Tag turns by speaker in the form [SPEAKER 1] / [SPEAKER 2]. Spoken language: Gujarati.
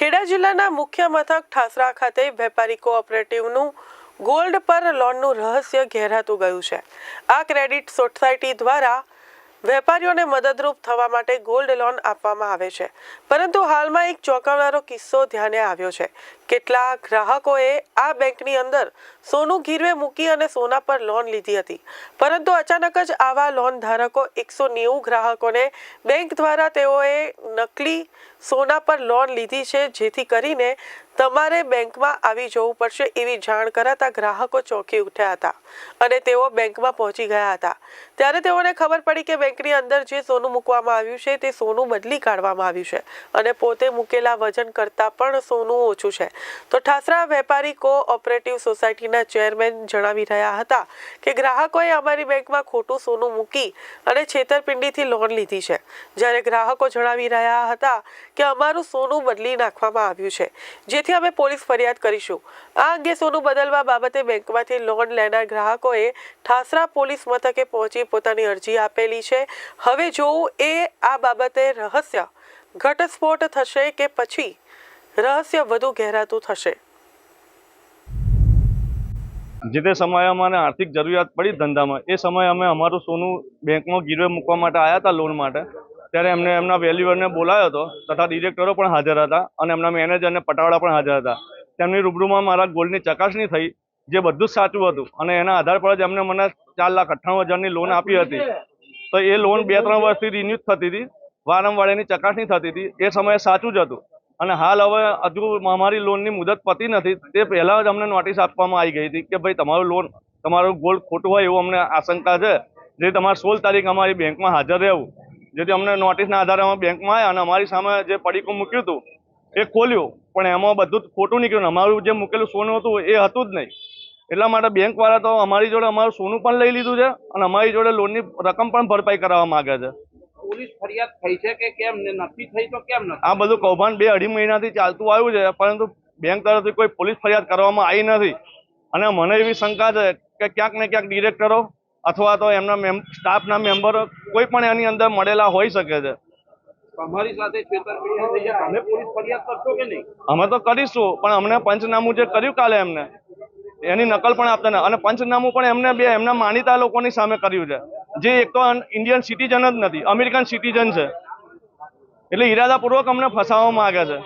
[SPEAKER 1] ખેડા જિલ્લાના મુખ્ય મથક ઠાસરા ખાતે વેપારી કોઓપરેટિવનું ગોલ્ડ પર લોનનું રહસ્ય ઘેરાતું ગયું છે. આ ક્રેડિટ સોસાયટી દ્વારા વેપારીઓને મદદરૂપ થવા માટે ગોલ્ડ લોન આપવામાં આવે છે. પરંતુ હાલમાં એક ચોંકાવનારો કિસ્સો ધ્યાને આવ્યો છે. કેટલાક ગ્રાહકોએ આ બેંકની અંદર સોનું ગીરવે મૂકી અને સોના પર લોન લીધી હતી. પરંતુ અચાનક જ આવા લોન ધારકો એકસો નેવું ગ્રાહકોને બેંક દ્વારા તેઓએ નકલી સોના પર લોન લીધી છે, જેથી કરીને તમારે બેંકમાં આવી જવું પડશે એવી જાણ કરાતા ગ્રાહકો ચોંકી ઉઠ્યા હતા અને તેઓ બેંકમાં પહોંચી ગયા હતા. ત્યારે તેઓને ખબર પડી કે બેંકની અંદર જે સોનું મૂકવામાં આવ્યું છે તે સોનું બદલી કાઢવામાં આવ્યું છે અને પોતે મૂકેલા વજન કરતાં પણ સોનું ઓછું છે. તો ઠાસરા વેપારી કોઓપરેટિવ સોસાયટીના ચેરમેન જણાવી રહ્યા હતા કે ગ્રાહકોએ અમારી બેંકમાં ખોટું સોનું મૂકી અને છેતરપિંડીથી લોન લીધી છે. જ્યારે ગ્રાહકો જણાવી રહ્યા હતા કે અમારું સોનું બદલી નાખવામાં આવ્યું છે. જેથી અમે પોલીસ ફરિયાદ કરીશું. આ અંગે સોનું બદલવા બાબતે બેંકમાંથી લોન લેનાર ગ્રાહકોએ ઠાસરા પોલીસ મથકે પહોંચી પોતાની અરજી આપેલી છે. હવે જોવું એ આ બાબતે રહસ્ય. ઘટસ્ફોટ થશે કે પછી? રહસ્ય વધુ ગહેરાતું થશે.
[SPEAKER 2] જે તે સમયે અમારે આર્થિક જરૂરિયાત પડી ધંધામાં, એ સમયે અમે અમારું સોનું બેંકમાં ગીરવે મૂકવા માટે આવ્યા હતા લોન માટે. ત્યારે એમને એમના વેલ્યુઅરને બોલાયો હતો, તથા ડિરેક્ટરો પણ હાજર હતા અને એમના મેનેજરને પટાવાળા પણ હાજર હતા. તેમની રૂબરૂમાં મારા ગોલ્ડની ચકાસણી થઈ, જે બધું જ સાચું હતું અને એના આધાર પર જ એમને મને ચાર લાખ અઠ્ઠાણું હજારની લોન આપી હતી. તો એ લોન બે ત્રણ વર્ષથી રિન્યુ થતી હતી. વારંવાર એની ચકાસણી થતી હતી. એ સમયે સાચું જ હતું. અને હાલ હવે હજુ અમારી લોનની મુદત પતી નથી. તે પહેલાં જ અમને નોટિસ આપવામાં આવી ગઈ હતી કે ભાઈ તમારું લોન તમારું ગોલ્ડ ખોટું હોય એવું અમને આશંકા છે. જે તમારે સોળ તારીખ અમારી બેંકમાં હાજર રહેવું. જેથી અમને નોટિસના આધારે અમે બેંકમાં આવ્યા અને અમારી સામે જે પડીકું મૂક્યું હતું, એ ખોલ્યું. પણ એમાં બધું ખોટું નીકળ્યું અમારું જે મૂકેલું સોનું હતું, એ હતું જ નહીં. એટલા માટે બેંકવાળા તો અમારી જોડે અમારું સોનું પણ લઈ લીધું છે અને અમારી જોડે લોનની રકમ પણ ભરપાઈ કરાવવા માગે છે.
[SPEAKER 3] પોલીસ ફરિયાદ થઈ છે કે કેમ ને નથી થઈ તો કેમ નથી?
[SPEAKER 2] આ બધું કૌભાંડ બે અઢી મહિનાથી ચાલતું આવ્યું છે પરંતુ બેંક તરફથી કોઈ પોલીસ ફરિયાદ કરવામાં આવી નથી. અને મને એવી શંકા છે કે ક્યાંક ને ક્યાંક ડિરેક્ટરો અથવા તો એમના સ્ટાફના મેમ્બરો કોઈ પણ એની અંદર મળેલા હોઈ શકે છે.
[SPEAKER 3] અમારી સાથે છેતરપિંડી થઈ છે. તમે પોલીસ ફરિયાદ કરશો કે નહીં?
[SPEAKER 2] અમે તો કરીશું પણ અમને પંચનામું જે કર્યું કાલે એમને. એની નકલ પણ આપતા નથી અને પંચનામું પણ એમને બે, એમના માનીતા લોકોની સામે કર્યું છે. જે એક તો ઇન્ડિયન સિટીઝન જ નથી, અમેરિકન સિટીઝન છે. એટલે ઈરાદાપૂર્વક અમને ફસાવવા માંગે છે.